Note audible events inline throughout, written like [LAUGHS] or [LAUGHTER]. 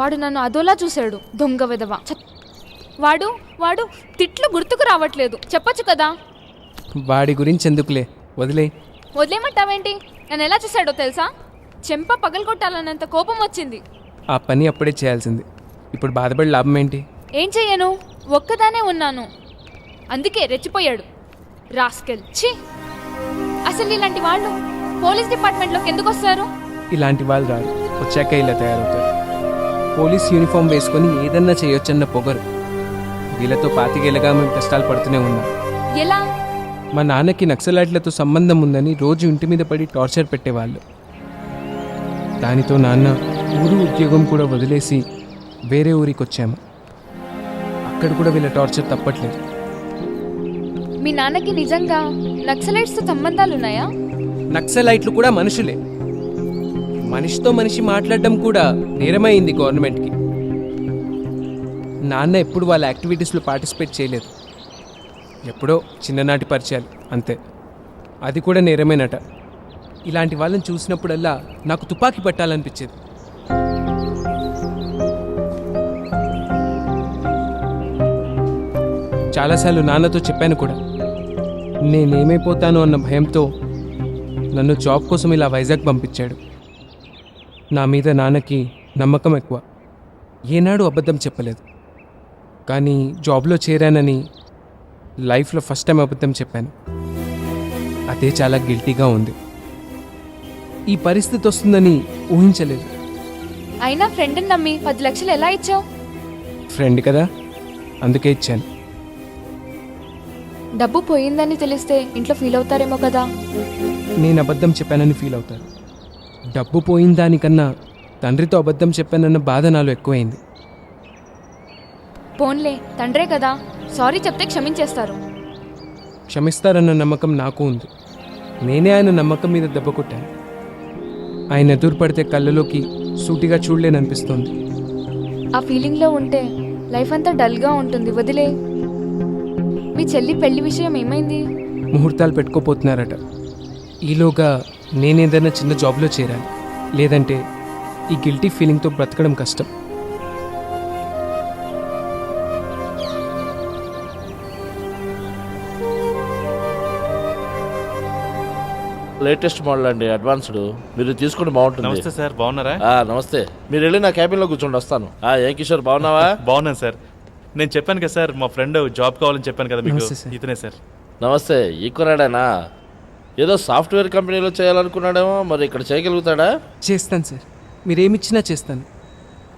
వాడు నన్ను అదోలా చూశాడు దొంగ విధవ! వాడు వాడు తిట్లు గుర్తుకు రావట్లేదు. చెప్పొచ్చు కదా? వాడి గురించి ఎందుకులే? వదిలే. వదిలేమంటావేంటి? నన్ను ఎలా చూశాడో తెలుసా? చెంప పగలగొట్టాలన్నంత కోపం వచ్చింది. ఆ పని అప్పుడే చేయాల్సింది. ఇప్పుడు బాధపడి లాభం ఏంటి? ఏం చెయ్యను? ఒక్కదానే ఉన్నాను. అందుకే రెచ్చిపోయాడు. రాస్కెల్. ఛీ! అసలు ఇలాంటి వాళ్ళు పోలీస్ డిపార్ట్మెంట్లోకి ఎందుకు వస్తారు? ఇలాంటి వాళ్ళు రారు. వచ్చాక ఇలా తయారవుతారు. పోలీస్ యూనిఫామ్ వేసుకొని ఏదన్నా చేయొచ్చన్న పొగరు. వీళ్ళతో పాతికేళ్ళగా మేము కష్టాలు పడుతూనే ఉన్నాం. ఎలా? మా నాన్నకి నక్సలైట్లతో సంబంధం ఉందని రోజు ఇంటి మీద పడి టార్చర్ పెట్టేవాళ్ళు. దానితో నాన్న ఊరు ఉద్యోగం కూడా వదిలేసి వేరే ఊరికి వచ్చాము అక్కడ కూడా వీళ్ళ టార్చర్ తప్పట్లేదు. మీ నాన్నకి నిజంగా నక్సలైట్స్తో సంబంధాలు ఉన్నాయా నక్సలైట్లు కూడా మనుషులే. మనిషితో మనిషి మాట్లాడడం కూడా నేరమైంది గవర్నమెంట్కి. నాన్న ఎప్పుడు వాళ్ళ యాక్టివిటీస్లో పార్టిసిపేట్ చేయలేదు. ఎప్పుడో చిన్ననాటి పరిచయాలు అంతే. అది కూడా నేరమేనట. ఇలాంటి వాళ్ళని చూసినప్పుడల్లా నాకు తుపాకీ పట్టాలనిపించేది. చాలాసార్లు నాన్నతో చెప్పాను కూడా. నేనేమైపోతాను అన్న భయంతో నన్ను జాబ్ కోసం ఇలా వైజాగ్ పంపించాడు. నా మీద నాన్నకి నమ్మకం ఎక్కువ. ఏనాడు అబద్ధం చెప్పలేదు. కానీ జాబ్లో చేరానని లైఫ్లో ఫస్ట్ టైం అబద్ధం చెప్పాను. అదే చాలా గిల్టీగా ఉంది. ఈ పరిస్థితి వస్తుందని ఊహించలేదు. అయినా ఫ్రెండ్ని నమ్మి పది లక్షలు ఎలా ఇచ్చావు? ఫ్రెండ్ కదా అందుకే ఇచ్చాను. డబ్బు పోయిందని తెలిస్తే ఇంట్లో ఫీల్ అవుతారేమో కదా. నేను అబద్ధం చెప్పానని ఫీల్ అవుతారు. డబ్బు పోయిన దానికన్నా తండ్రితో అబద్ధం చెప్పానన్న బాధ నాలో ఎక్కువైంది. పోన్లే తండ్రే కదా. సారీ చెప్తే క్షమించేస్తారు. క్షమిస్తారన్న నమ్మకం నాకు ఉంది. నేనే ఆయన నమ్మకం మీద దెబ్బ కొట్టాను. ఆయన ఎదురు పడితే కళ్ళలోకి సూటిగా చూడలేననిపిస్తోంది. ఆ ఫీలింగ్లో ఉంటే లైఫ్ అంతా డల్గా ఉంటుంది వదిలే. మీ చెల్లి పెళ్ళి విషయం ఏమైంది? ముహూర్తాలు పెట్టుకోపోతున్నారట. ఈలోగా నేనేదైనా చిన్న జాబ్లో చేరాలి. లేదంటే ఈ గిల్టీ ఫీలింగ్తో బ్రతకడం కష్టం. లేటెస్ట్ మోడల్ అండి అడ్వాన్స్డ్. మీరు తీసుకుంటే బాగుంటుంది. నమస్తే సార్ బాగున్నారా? ఆ, నమస్తే. మీరు వెళ్ళి నా క్యాబిన్లో కూర్చోండి వస్తాను. ఆ, ఏం కిషోర్ బాగున్నావా? [LAUGHS] బాగున్నాను సార్. నేను చెప్పాను కదా సార్ మా ఫ్రెండ్ జాబ్ కావాలని చెప్పాను కదా మీకు. నమస్తే సార్. ఇతనే సార్. నమస్తే ఈ కురాడేనా ఏదో సాఫ్ట్వేర్ కంపెనీలో చేయాలనుకున్నాడేమో మరి ఇక్కడ చేయగలుగుతాడా? చేస్తాను సార్. మీరేమిచ్చినా చేస్తాను.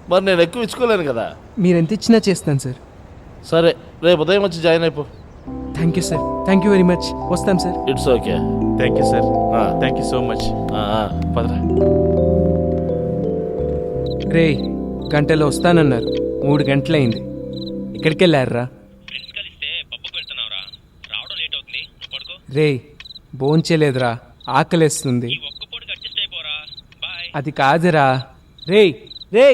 మరి నేను ఎక్కువ ఇచ్చుకోలేను కదా? మీరెంత ఇచ్చినా చేస్తాను సార్. సరే రేపు ఉదయం వచ్చి జాయిన్ అయిపో. Thank you sir. Thank you very much. వస్తాం sir. It's okay. Thank you sir. ఆ. Thank you so much. పదరా. రే గంటలో వస్తానన్నారు. మూడు గంటలైంది. ఎక్కడికి వెళ్ళారా రే భోంచేలేదురా ఆకలేస్తుంది. అది కాదురా. రే రే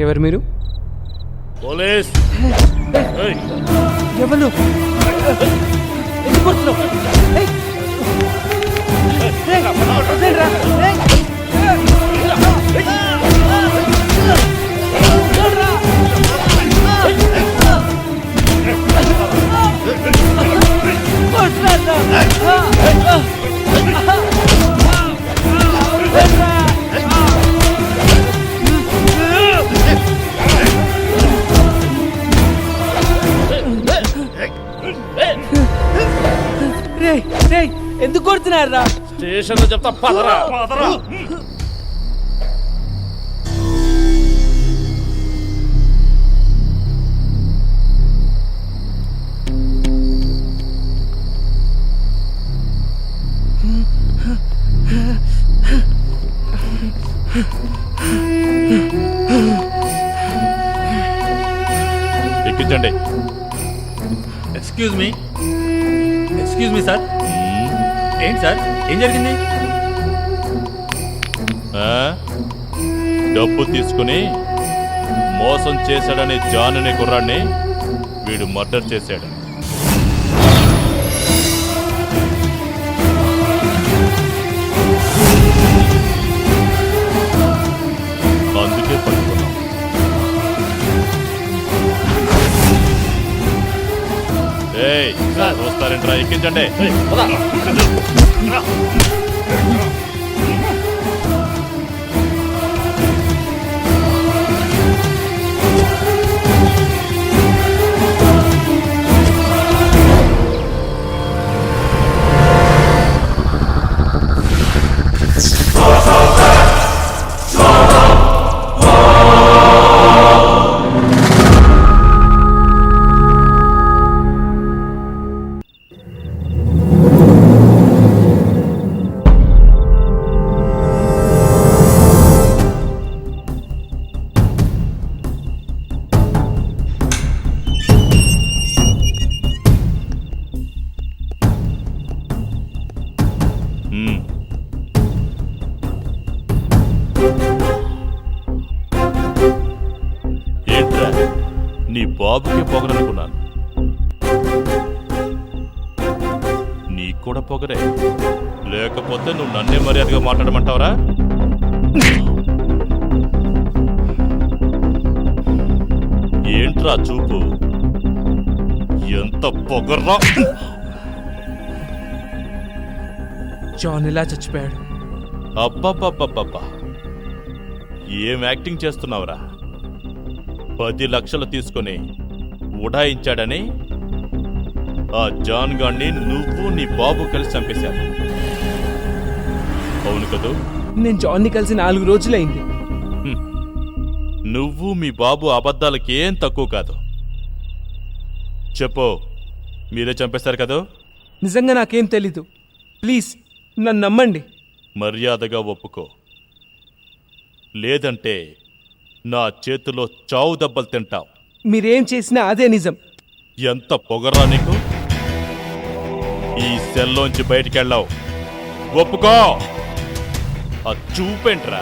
ఎవరు మీరు? పోలీస్. ఎవరు? ఎందుకు కొడుతున్నారు రా స్టేషన్లో చెప్తా పదరా. పదరా. ఎక్కించండి. Excuse me excuse me sir ఏంటి సార్? ఏం జరిగింది? ఆ? డబ్బు తీసుకుని మోసం చేశాడని జాన్ అనే కుర్రాడిని వీడు మర్డర్ చేశాడు. ఏయ్ చూస్తారేంట్రా ఎక్కించండి. బాబుకే పొగరనుకున్నాను నీకు కూడా పొగరే. లేకపోతే నువ్వు నన్నే మర్యాదగా మాట్లాడమంటావరా? ఏంట్రా చూపు? ఎంత పొగర్రా? జాన్ ఇలా చచ్చిపోయాడు. అబ్బబ్బబ్బబ్బబ్బా. ఏం యాక్టింగ్ చేస్తున్నావురా? పది లక్షలు తీసుకొని ఉడాయించాడని ఆ జాన్ గాన్ని నువ్వు నీ బాబు కలిసి చంపేశారు. అవును కదూ? నేను జాన్ని కలిసి నాలుగు రోజులైంది. నువ్వు మీ బాబు అబద్ధాలకి ఏం తక్కువ కాదు. చెప్పు మీరే చంపేశారు కదూ? నిజంగా నాకేం తెలీదు. ప్లీజ్ నన్ను నమ్మండి. మర్యాదగా ఒప్పుకో. లేదంటే నా చేతిలో చావు దెబ్బలు తింటావు. మీరేం చేసినా అదే నిజం. ఎంత పొగరా నీకు? ఈ సెల్లోంచి బయటికెళ్ళావు. ఒప్పుకో! ఆ చూపేంట్రా?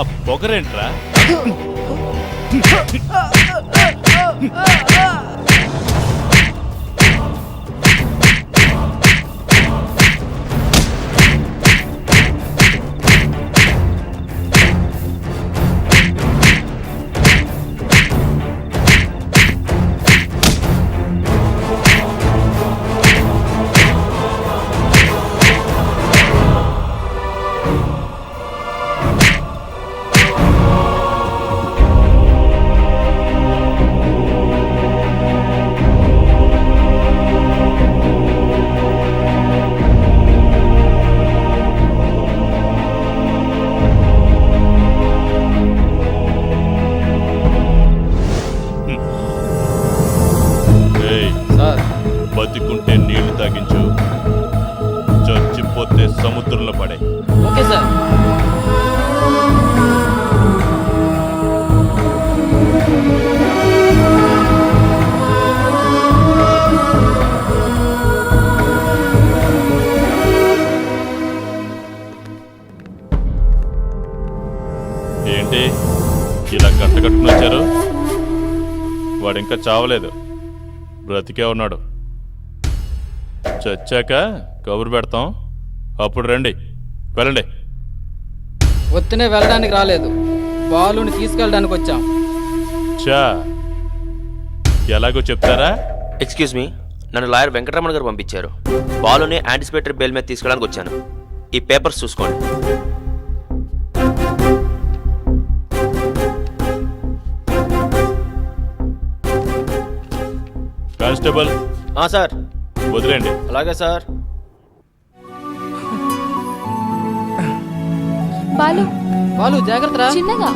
ఆ పొగరేంట్రా? బతికుంటే నీళ్ళు తాగించు. చచ్చిపోతే సముద్రంలో పడే. Okay sir. ఏంటి? ఇలా కట్టకట్టుకుని వచ్చారు? వాడు ఇంకా చావలేదు. బ్రతికే ఉన్నాడు. చచ్చాక కబురు పెడతాం. అప్పుడు రండి. వెళ్ళండి. ఒత్తినే వెళ్ళడానికి రాలేదు. బాలుని తీసుకెళ్ళడానికి వచ్చాం. చా ఎలాగో చెప్తారా? ఎక్స్క్యూజ్ మీ నన్ను లాయర్ వెంకటరమణ గారు పంపించారు. బాలుని యాంటిసిపేటరీ బెయిల్ మీద తీసుకెళ్ళడానికి వచ్చాను. ఈ పేపర్స్ చూసుకోండి. కానిస్టేబుల్. ఆ, సార్. వదిలేండి. అలాగే సార్. బాలు. బాలు జాగ్రత్త రా. చిన్నగా.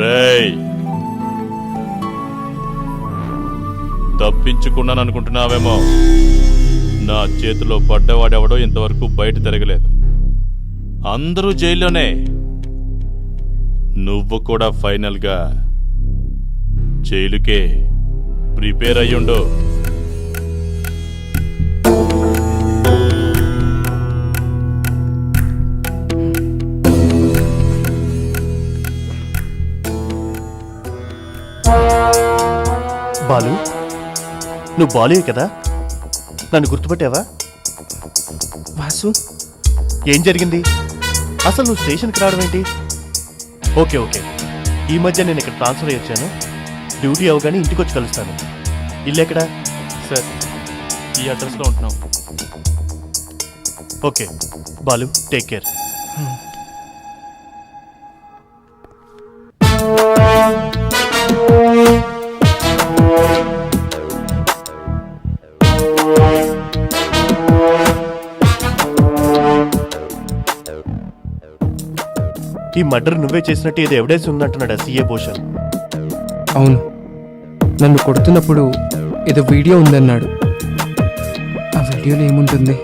రేయ్. తప్పించుకున్నాను అనుకుంటున్నావేమో. నా చేతిలో పడ్డవాడెవడో ఇంతవరకు బయట తిరగలేదు. అందరూ జైల్లోనే. నువ్వు కూడా ఫైనల్గా జైలుకే ప్రిపేర్ అయ్యుండు. బాలు నువ్వు బాలుయే కదా? నన్ను గుర్తుపట్టావా? వాసు. ఏం జరిగింది? అసలు నువ్వు స్టేషన్కి రావడం ఏంటి? Okay okay. ఈ మధ్య నేను ఇక్కడ ట్రాన్స్ఫర్ అయ్యి వచ్చాను. డ్యూటీ అవగానే ఇంటికి వచ్చి కలుస్తాను. ఇల్లు ఎక్కడా? సార్ ఈ అడ్రస్లో ఉంటున్నాం. ఓకే. Balu take care. ఈ మర్డర్ నువ్వే చేసినట్టు ఏదో ఎవిడెన్స్ ఉందంటున్నాడు సీఏ భూషణ్. అవును. నన్ను కొడుతున్నప్పుడు ఏదో వీడియో ఉందన్నాడు. ఆ వీడియోలో ఏముంటుంది?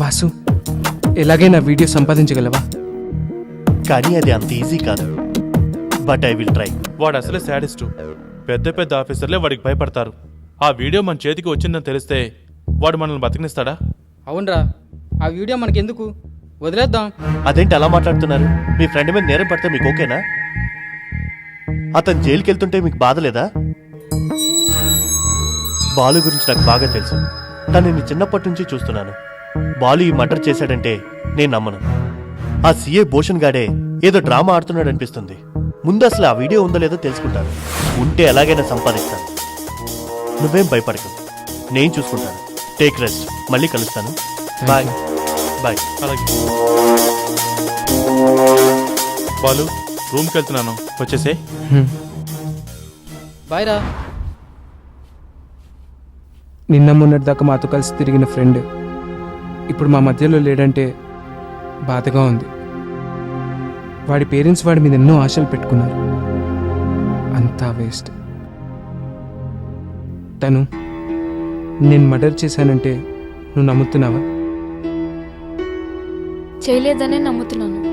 వాసు ఎలాగైనా వీడియో సంపాదించగలవా? కానీ అది అంత ఈజీ కాదు. బట్ ఐ విల్ ట్రై వాడు అసలే శాడిస్టు పెద్ద పెద్ద ఆఫీసర్లే వాడికి భయపడతారు. ఆ వీడియో మన చేతికి వచ్చిందని తెలిస్తే వాడు మనల్ని బతికినిస్తాడా? అవునరా. ఆ వీడియో మనకెందుకు? వదిలేద్దాం. అదేంటి అలా మాట్లాడుతున్నారు? మీ ఫ్రెండ్ మీద నేరం పడితే మీకు ఓకేనా? అతను జైలుకి వెళ్తుంటే మీకు బాధ లేదా? బాలు గురించి నాకు బాగా తెలుసు. తనని చిన్నప్పటి నుంచి చూస్తున్నాను. బాలు ఈ మర్డర్ చేశాడంటే నేను నమ్మను. ఆ సీఏ భూషణ్ గాడే ఏదో డ్రామా ఆడుతున్నాడు అనిపిస్తుంది ముందు అసలు ఆ వీడియో ఉందో లేదో తెలుసుకుంటాను. ఉంటే ఎలాగైనా సంపాదిస్తాను. నువ్వేం భయపడకు. నేను చూసుకుంటాను. Take rest. మళ్ళీ కలుస్తాను. బాయ్. బాయ్. అలాగే. బాలు రూమ్కి వెళ్తున్నాను. వచ్చేసే. హ్మ్. బాయ్ రా. నిన్న మొన్నటిదాకా మాతో కలిసి తిరిగిన ఫ్రెండ్. ఇప్పుడు మా మధ్యలో లేడంటే బాధగా ఉంది. వాడి పేరెంట్స్ వాడి మీద ఎన్నో ఆశలు పెట్టుకున్నారు. అంతా వేస్ట్. తను నేను మర్డర్ చేశానంటే నువ్వు నమ్ముతున్నావా? చేయలేదనే నమ్ముతున్నాను.